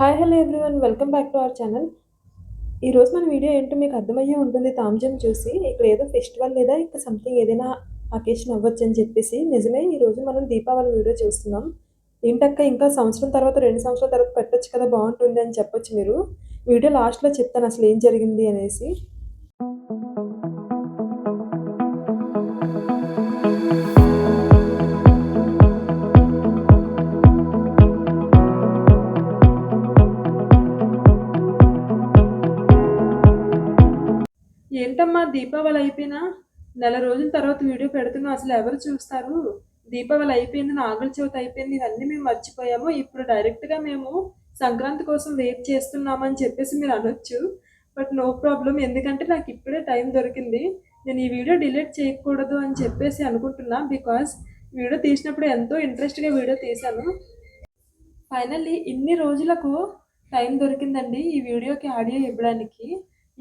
Hi hello everyone welcome back to our channel ఈరోజు మన video ఏంటో మీకు అర్థమయ్యే ఉంటుంది. తాంజం చూసి ఇక్కడ ఏదో ఫెస్టివల్ లేదా ఇంకా సంథింగ్ ఏదైనా అకేషన్ అవ్వచ్చు అని చెప్పేసి నిజమే ఈరోజు మనం దీపావళి వీడియో చూస్తున్నాం. ఏంటక్క ఇంకా సంవత్సరం తర్వాత రెండు సంవత్సరాల తర్వాత పెట్టచ్చు కదా బాగుంటుంది అని చెప్పొచ్చు మీరు. వీడియో లాస్ట్లో చెప్తాను అసలు ఏం జరిగింది అనేసి. ఏంటమ్మా దీపావళి అయిపోయినా? నెల రోజుల తర్వాత వీడియో పెడుతున్నాం అసలు ఎవరు చూస్తారు? దీపావళి అయిపోయింది నాగుల చవితి అయిపోయింది ఇవన్నీ మేము మర్చిపోయాము. ఇప్పుడు డైరెక్ట్గా మేము సంక్రాంతి కోసం వెయిట్ చేస్తున్నామని చెప్పేసి మీరు అనొచ్చు. బట్ నో ప్రాబ్లం ఎందుకంటే నాకు ఇప్పుడే టైం దొరికింది. నేను ఈ వీడియో డిలీట్ చేయకూడదు అని చెప్పేసి అనుకుంటున్నా బికాస్ వీడియో తీసినప్పుడు ఎంతో ఇంట్రెస్ట్గా వీడియో తీశాను. ఫైనల్లీ ఇన్ని రోజులకు టైం దొరికిందండి ఈ వీడియోకి ఆడియో ఇవ్వడానికి.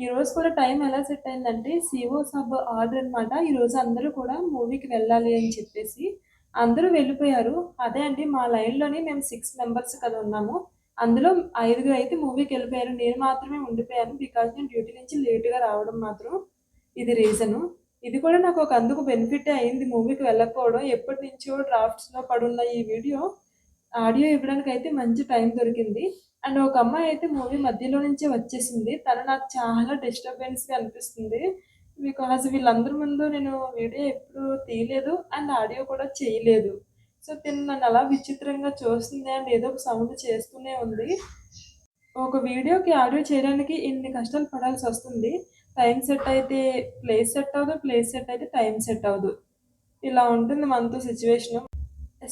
ఈ రోజు కూడా టైం ఎలా సెట్ అయిందంటే సిఓ సబ్ ఆర్డర్ అనమాట ఈరోజు అందరూ కూడా మూవీకి వెళ్ళాలి అని చెప్పేసి అందరూ వెళ్ళిపోయారు. అదే అండి మా లైన్లోనే మేము సిక్స్ మెంబర్స్ కదా ఉన్నాము. అందులో ఐదుగురు అయితే మూవీకి వెళ్ళిపోయారు. నేను మాత్రమే ఉండిపోయాను బికాజ్ నేను డ్యూటీ నుంచి లేట్గా రావడం మాత్రం ఇది రీజను ఇది కూడా నాకు ఒక అందుకు బెనిఫిట్ అయింది మూవీకి వెళ్ళకపోవడం. ఎప్పటి నుంచో డ్రాఫ్ట్స్లో పడున్న ఈ వీడియో ఆడియో ఇవ్వడానికి అయితే మంచి టైం దొరికింది. అండ్ ఒక అమ్మాయి అయితే మూవీ మధ్యలో నుంచే వచ్చేసింది. తను నాకు చాలా డిస్టర్బెన్స్గా అనిపిస్తుంది. బికాజ్ వీళ్ళందరి ముందు నేను వీడియో ఎప్పుడు తీయలేదు అండ్ ఆడియో కూడా చేయలేదు. సో తిను నన్ను అలా విచిత్రంగా చూస్తుంది అండ్ ఏదో ఒక సౌండ్ చేస్తూనే ఉంది. ఒక వీడియోకి ఆడియో చేయడానికి ఇన్ని కష్టాలు పడాల్సి వస్తుంది. టైం సెట్ అయితే ప్లేస్ సెట్ అవ్వదు ప్లేస్ సెట్ అయితే టైం సెట్ అవ్వదు. ఇలా ఉంటుంది మనతో సిచ్యువేషన్.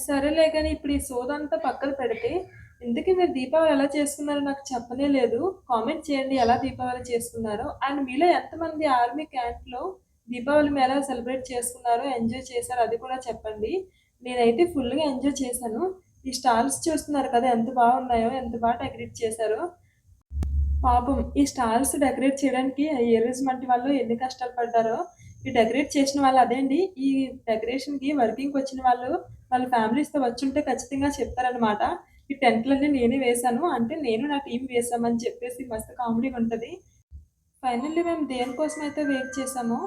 సరేలే కానీ ఇప్పుడు ఈ సోదంతా పక్కన పెడితే ఇంతకీ మీరు దీపావళి ఎలా చేసుకున్నారో నాకు చెప్పనే లేదు. కామెంట్ చేయండి ఎలా దీపావళి చేసుకున్నారో. అండ్ మీలో ఎంతమంది ఆర్మీ క్యాంప్లో దీపావళి మీద సెలబ్రేట్ చేసుకున్నారో ఎంజాయ్ చేశారో అది కూడా చెప్పండి. నేనైతే ఫుల్గా ఎంజాయ్ చేశాను. ఈ స్టాల్స్ చూస్తున్నారు కదా ఎంత బాగున్నాయో ఎంత బాగా డెకరేట్ చేశారో. పాపం ఈ స్టాల్స్ డెకరేట్ చేయడానికి ఏరేజ్మెంట్ వాళ్ళు ఎన్ని కష్టాలు పడ్డారో. ఈ డెకరేట్ చేసిన వాళ్ళు అదే అండి. ఈ డెకరేషన్కి వర్కింగ్కి వచ్చిన వాళ్ళు వాళ్ళ ఫ్యామిలీస్తో వచ్చి ఉంటే ఖచ్చితంగా చెప్తారనమాట ఈ టెంట్లన్నీ నేనే వేశాను. అంటే నేను నా టీం వేసామని చెప్పేసి మస్తు కామెడీగా ఉంటుంది. ఫైనల్లీ మేము దేనికోసం అయితే వెయిట్ చేసామో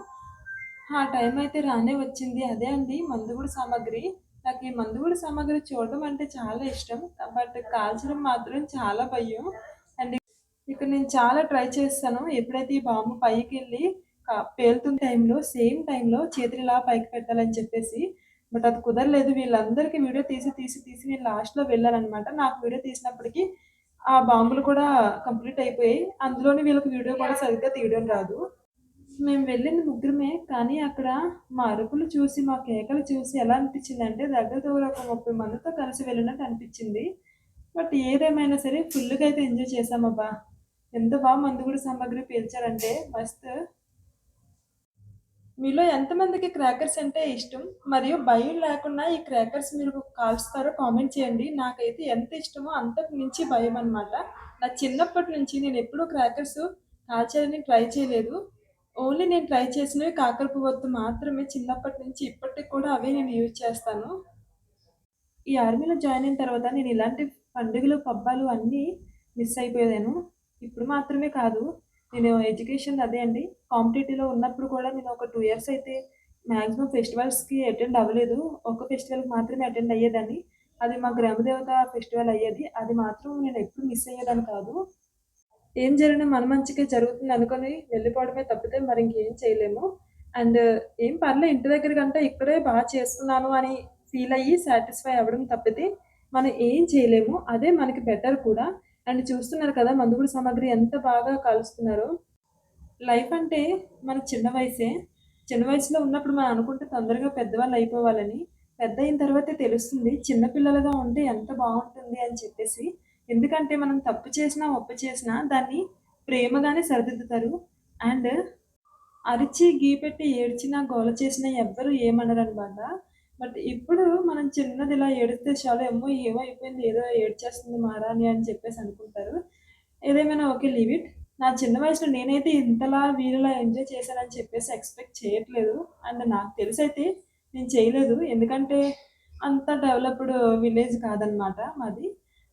ఆ టైం అయితే రానే వచ్చింది. అదే అండి మందుగుడు సామాగ్రి. నాకు ఈ మందుగుడు సామాగ్రి చూడడం అంటే చాలా ఇష్టం. బట్ కాల్చడం మాత్రం చాలా భయం. అండ్ ఇక్కడ నేను చాలా ట్రై చేస్తాను. ఎప్పుడైతే ఈ బాంబు పైకి వెళ్ళి పేలుతున్న టైంలో సేమ్ టైంలో చేతులు ఇలా పైకి పెట్టాలని చెప్పేసి బట్ అది కుదరలేదు. వీళ్ళందరికీ వీడియో తీసి తీసి తీసి నేను లాస్ట్లో వెళ్ళానమాట నాకు వీడియో తీసినప్పటికీ ఆ బాంబులు కూడా కంప్లీట్ అయిపోయాయి. అందులోని వీళ్ళకి వీడియో కూడా సరిగ్గా తీయడం రాదు. మేము వెళ్ళింది ముగ్గురమే కానీ అక్కడ మా అరుపులు చూసి మా కేకలు చూసి ఎలా అనిపించింది అంటే దగ్గర దగ్గర ఒక ముప్పై మందితో కలిసి వెళ్ళినట్టు అనిపించింది. బట్ ఏదేమైనా సరే ఫుల్గా అయితే ఎంజాయ్ చేసామబ్బా ఎంత బాగా మందు కూడా సామాగ్రి పీల్చారంటే మస్తు మీలో ఎంతమందికి క్రాకర్స్ అంటే ఇష్టం? మరియు భయం లేకుండా ఈ క్రాకర్స్ మీరు కాల్స్తారో కామెంట్ చేయండి. నాకైతే ఎంత ఇష్టమో అంతకు మించి భయం అనమాట నా చిన్నప్పటి నుంచి నేను ఎప్పుడూ క్రాకర్స్ కాల్చాలని ట్రై చేయలేదు. ఓన్లీ నేను ట్రై చేసినవి కాకర పువ్వొత్తు మాత్రమే. చిన్నప్పటి నుంచి ఇప్పటికి కూడా అవే నేను యూజ్ చేస్తాను. ఈ ఆర్మీలో జాయిన్ అయిన తర్వాత నేను ఇలాంటి పండుగలు పబ్బాలు అన్నీ మిస్ అయిపోయాను ఇప్పుడు మాత్రమే కాదు నేను ఎడ్యుకేషన్ అదే అండి. కాంపిటేటివ్లో ఉన్నప్పుడు కూడా నేను ఒక టూ ఇయర్స్ అయితే మ్యాక్సిమం ఫెస్టివల్స్కి అటెండ్ అవ్వలేదు. ఒక ఫెస్టివల్కి మాత్రమే అటెండ్ అయ్యేదాన్ని. అది మా గ్రామదేవత ఫెస్టివల్ అయ్యేది. అది మాత్రం నేను ఎప్పుడు మిస్ అయ్యేదాన్ని కాదు. ఏం జరిగినా మన మంచిగా జరుగుతుంది అనుకొని వెళ్ళిపోవడమే తప్పితే మరి ఇంకేం చేయలేము. అండ్ ఏం పర్లేదు ఇంటి దగ్గర కంటే ఇక్కడే బాగా చేస్తున్నాను అని ఫీల్ అయ్యి సాటిస్ఫై అవ్వడం తప్పితే మనం ఏం చేయలేము. అదే మనకి బెటర్ కూడా. అండ్ చూస్తున్నారు కదా మందుగుడు సామాగ్రి ఎంత బాగా కలుస్తున్నారో. లైఫ్ అంటే మన చిన్న వయసే. చిన్న వయసులో ఉన్నప్పుడు మనం అనుకుంటే తొందరగా పెద్దవాళ్ళు అయిపోవాలని. పెద్ద అయిన తర్వాతే తెలుస్తుంది చిన్నపిల్లలుగా ఉంటే ఎంత బాగుంటుంది అని చెప్పేసి. ఎందుకంటే మనం తప్పు చేసినా ఒప్పు చేసినా దాన్ని ప్రేమగానే సరిదిద్దుతారు. అండ్ అరిచి గీ పెట్టి ఏడ్చినా గోల చేసినా ఎవ్వరు ఏమనరు అనమాట బట్ ఇప్పుడు మనం చిన్నది ఇలా ఏడిస్తే చాలు ఏమో ఏమో అయిపోయింది ఏదో ఏడ్చేస్తుంది మారాని అని చెప్పేసి అనుకుంటారు. ఏదేమైనా ఓకే లీవ్ ఇట్. నా చిన్న వయసులో నేనైతే ఇంతలా వీరిలా ఎంజాయ్ చేశానని చెప్పేసి ఎక్స్పెక్ట్ చేయట్లేదు. అండ్ నాకు తెలిసి అయితే నేను చేయలేదు. ఎందుకంటే అంత డెవలప్డ్ విలేజ్ కాదనమాట మాది.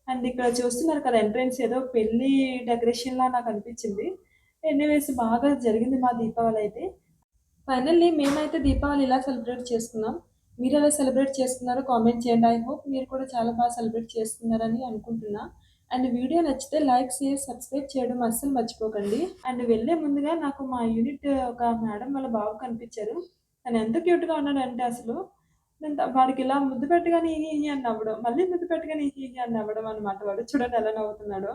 అండ్ ఇక్కడ చూస్తున్నారు కదా ఎంట్రెన్స్ ఏదో పెళ్ళి డెకరేషన్లా నాకు అనిపించింది. ఎనీవేస్ బాగా జరిగింది మా దీపావళి అయితే. ఫైనల్లీ మేమైతే దీపావళి ఇలా సెలబ్రేట్ చేసుకున్నాం. మీరు ఎలా సెలబ్రేట్ చేసుకున్నారో కామెంట్ చేయండి. ఐ హోప్ మీరు కూడా చాలా బాగా సెలబ్రేట్ చేసుకున్నారని అనుకుంటున్నా. అండ్ వీడియో నచ్చితే లైక్ షేర్ సబ్స్క్రైబ్ చేయడం అస్సలు మర్చిపోకండి. అండ్ వెళ్ళే ముందుగా నాకు మా యూనిట్ ఒక మేడం వాళ్ళ బాబు కనిపించారు. తను ఎంత క్యూట్గా ఉన్నాడంటే అసలు వాడికి ఇలా ముద్దు పెట్టగానే ఈ అని నవ్వడం మళ్ళీ ముద్దు పెట్టగానే ఈ ఈ అని నవ్వడం అనమాట వాడు. చూడండి ఎలా నవ్వుతున్నాడో.